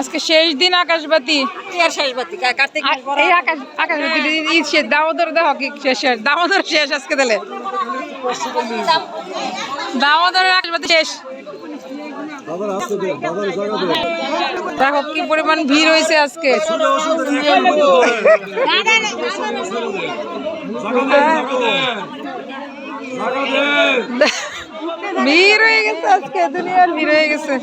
আজকে শেষ দিন আকাশবাতি। আকাশবাতি শেষ শেষ আজকে দামোদরের আকাশবাতি শেষ। দেখো কি পরিমাণ ভিড় হয়েছে আজকে। হ্যাঁ। হ্যাঁ। আজকে দুনিয়ার ভিড় হয়ে গেছে।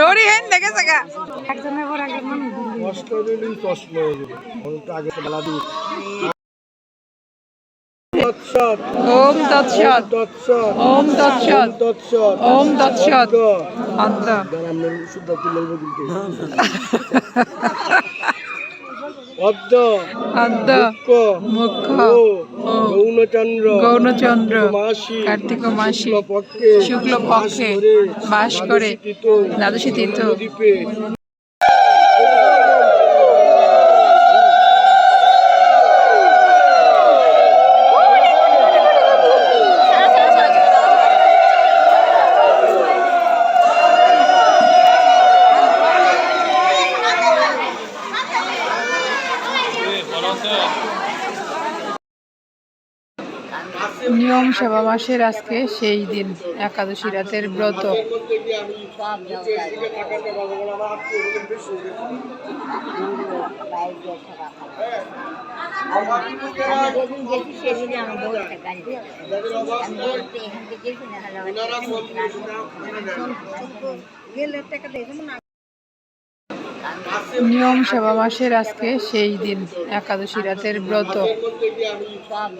দড়ি হেন দেখেছে গা। কষ্ট দিলেই কষ্ট হয়ে যাবে। আগে বেলা দিই তৎসৎ। ওম তৎসৎ। তৎসৎ। ওম তৎসৎ। তৎসৎ। ওম তৎসৎ। অন্ত আমরা শুদ্ধ তুলে কিন্তু অদ্য মুখ্য ও। গৌণচন্দ্র। গৌণচন্দ্র। মাসি কার্তিক মাসি শুক্লপক্ষে। শুক্লপক্ষে। বাস করে। দ্বাদশী তীর্থ। নিয়ম সেবা মাসের আজকে সেই দিন একাদশী রাতের ব্রত। গেলে টাকা নিয়ম সেবা মাসের আজকে সেই দিন একাদশী রাতের ব্রত। সব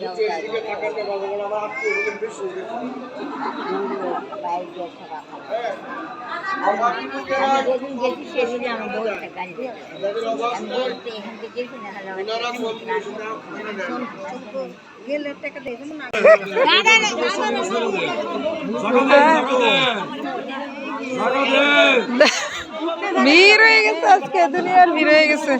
ভিড় হয়ে গেছে আজকে দুনিয়ার ভিড় হয়ে গেছে।